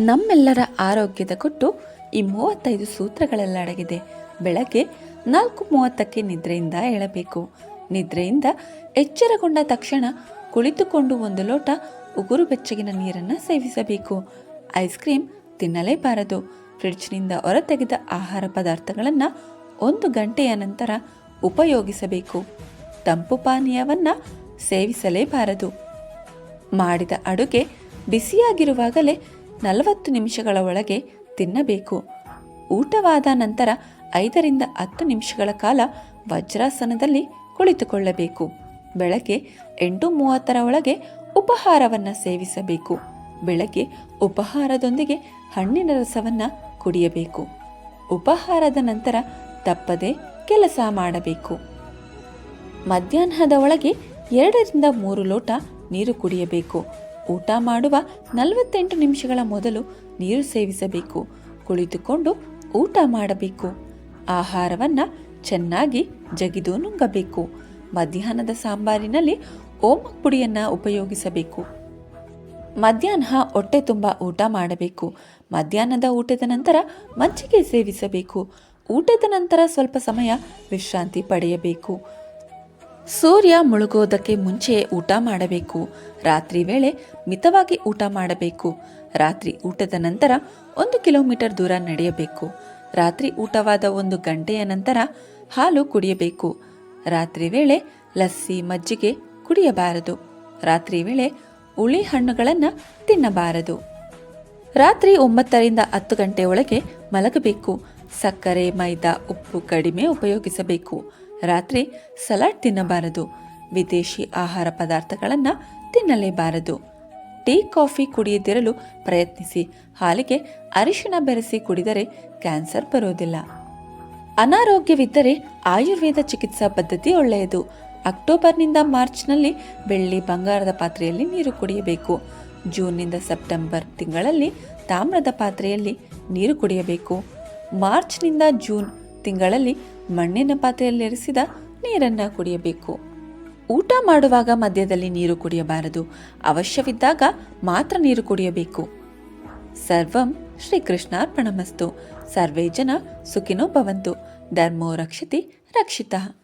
ನಮ್ಮೆಲ್ಲರ ಆರೋಗ್ಯದ ಕೊಟ್ಟು ಈ ಮೂವತ್ತೈದು ಸೂತ್ರಗಳೆಲ್ಲ ಅಡಗಿದೆ. ಬೆಳಗ್ಗೆ ನಾಲ್ಕು ಮೂವತ್ತಕ್ಕೆ ನಿದ್ರೆಯಿಂದ ಏಳಬೇಕು ನಿದ್ರೆಯಿಂದ ಎಚ್ಚರಗೊಂಡ ತಕ್ಷಣ ಕುಳಿತುಕೊಂಡು ಒಂದು ಲೋಟ ಉಗುರು ಬೆಚ್ಚಗಿನ ನೀರನ್ನು ಸೇವಿಸಬೇಕು. Ice cream ತಿನ್ನಲೇಬಾರದು. ಫ್ರಿಡ್ಜ್ನಿಂದ ಹೊರತೆಗೆದ ಆಹಾರ ಪದಾರ್ಥಗಳನ್ನು ಒಂದು ಗಂಟೆಯ ನಂತರ ಉಪಯೋಗಿಸಬೇಕು. ತಂಪು ಪಾನೀಯವನ್ನು ಸೇವಿಸಲೇಬಾರದು. ಮಾಡಿದ ಅಡುಗೆ ಬಿಸಿಯಾಗಿರುವಾಗಲೇ ನಲವತ್ತು ನಿಮಿಷಗಳ ಒಳಗೆ ತಿನ್ನಬೇಕು. ಊಟವಾದ ನಂತರ ಐದರಿಂದ ಹತ್ತು ನಿಮಿಷಗಳ ಕಾಲ ವಜ್ರಾಸನದಲ್ಲಿ ಕುಳಿತುಕೊಳ್ಳಬೇಕು. ಬೆಳಗ್ಗೆ ಎಂಟು ಮೂವತ್ತರ ಒಳಗೆ ಉಪಹಾರವನ್ನು ಸೇವಿಸಬೇಕು. ಬೆಳಗ್ಗೆ ಉಪಹಾರದೊಂದಿಗೆ ಹಣ್ಣಿನ ರಸವನ್ನು ಕುಡಿಯಬೇಕು. ಉಪಹಾರದ ನಂತರ ತಪ್ಪದೆ ಕೆಲಸ ಮಾಡಬೇಕು. ಮಧ್ಯಾಹ್ನದ ಒಳಗೆ ಎರಡರಿಂದ ಮೂರು ಲೋಟ ನೀರು ಕುಡಿಯಬೇಕು. ಊಟ ಮಾಡುವ ನಲವತ್ತೆಂಟು ನಿಮಿಷಗಳ ಮೊದಲು ನೀರು ಸೇವಿಸಬೇಕು. ಕುಳಿತುಕೊಂಡು ಊಟ ಮಾಡಬೇಕು. ಆಹಾರವನ್ನು ಚೆನ್ನಾಗಿ ಜಗಿದು ನುಂಗಬೇಕು. ಮಧ್ಯಾಹ್ನದ ಸಾಂಬಾರಿನಲ್ಲಿ ಓಮ ಪುಡಿಯನ್ನು ಉಪಯೋಗಿಸಬೇಕು. ಮಧ್ಯಾಹ್ನ ಹೊಟ್ಟೆ ತುಂಬ ಊಟ ಮಾಡಬೇಕು. ಮಧ್ಯಾಹ್ನದ ಊಟದ ನಂತರ ಮಜ್ಜಿಗೆ ಸೇವಿಸಬೇಕು. ಊಟದ ನಂತರ ಸ್ವಲ್ಪ ಸಮಯ ವಿಶ್ರಾಂತಿ ಪಡೆಯಬೇಕು. ಸೂರ್ಯ ಮುಳುಗೋದಕ್ಕೆ ಮುಂಚೆ ಊಟ ಮಾಡಬೇಕು. ರಾತ್ರಿ ವೇಳೆ ಮಿತವಾಗಿ ಊಟ ಮಾಡಬೇಕು. ರಾತ್ರಿ ಊಟದ ನಂತರ ಒಂದು ಕಿಲೋಮೀಟರ್ ದೂರ ನಡೆಯಬೇಕು. ರಾತ್ರಿ ಊಟವಾದ ಒಂದು ಗಂಟೆಯ ನಂತರ ಹಾಲು ಕುಡಿಯಬೇಕು. ರಾತ್ರಿ ವೇಳೆ ಲಸ್ಸಿ ಮಜ್ಜಿಗೆ ಕುಡಿಯಬಾರದು. ರಾತ್ರಿ ವೇಳೆ ಹುಳಿ ಹಣ್ಣುಗಳನ್ನು ತಿನ್ನಬಾರದು. ರಾತ್ರಿ ಒಂಬತ್ತರಿಂದ ಹತ್ತು ಗಂಟೆ ಒಳಗೆ ಮಲಗಬೇಕು. ಸಕ್ಕರೆ, ಮೈದಾ, ಉಪ್ಪು ಕಡಿಮೆ ಉಪಯೋಗಿಸಬೇಕು. ರಾತ್ರಿ ಸಲಾಡ್ ತಿನ್ನಬಾರದು. ವಿದೇಶಿ ಆಹಾರ ಪದಾರ್ಥಗಳನ್ನು ತಿನ್ನಲೇಬಾರದು. ಟೀ, ಕಾಫಿ ಕುಡಿಯದಿರಲು ಪ್ರಯತ್ನಿಸಿ. ಹಾಲಿಗೆ ಅರಿಶಿಣ ಬೆರೆಸಿ ಕುಡಿದರೆ ಕ್ಯಾನ್ಸರ್ ಬರೋದಿಲ್ಲ. ಅನಾರೋಗ್ಯವಿದ್ದರೆ ಆಯುರ್ವೇದ ಚಿಕಿತ್ಸಾ ಪದ್ಧತಿ ಒಳ್ಳೆಯದು. ಅಕ್ಟೋಬರ್ನಿಂದ ಮಾರ್ಚ್ನಲ್ಲಿ ಬೆಳ್ಳಿ ಬಂಗಾರದ ಪಾತ್ರೆಯಲ್ಲಿ ನೀರು ಕುಡಿಯಬೇಕು. ಜೂನ್ನಿಂದ ಸೆಪ್ಟೆಂಬರ್ ತಿಂಗಳಲ್ಲಿ ತಾಮ್ರದ ಪಾತ್ರೆಯಲ್ಲಿ ನೀರು ಕುಡಿಯಬೇಕು. ಮಾರ್ಚ್ನಿಂದ ಜೂನ್ ತಿಂಗಳಲ್ಲಿ ಮಣ್ಣಿನ ಪಾತ್ರೆಯಲ್ಲಿರಿಸಿದ ನೀರನ್ನು ಕುಡಿಯಬೇಕು. ಊಟ ಮಾಡುವಾಗ ಮಧ್ಯದಲ್ಲಿ ನೀರು ಕುಡಿಯಬಾರದು. ಅವಶ್ಯವಿದ್ದಾಗ ಮಾತ್ರ ನೀರು ಕುಡಿಯಬೇಕು. ಸರ್ವಂ ಶ್ರೀಕೃಷ್ಣಾರ್ಪಣಮಸ್ತು. ಸರ್ವೇ ಜನ ಸುಖಿನೋ ಭವಂತು. ಧರ್ಮೋ ರಕ್ಷತಿ ರಕ್ಷಿತಃ.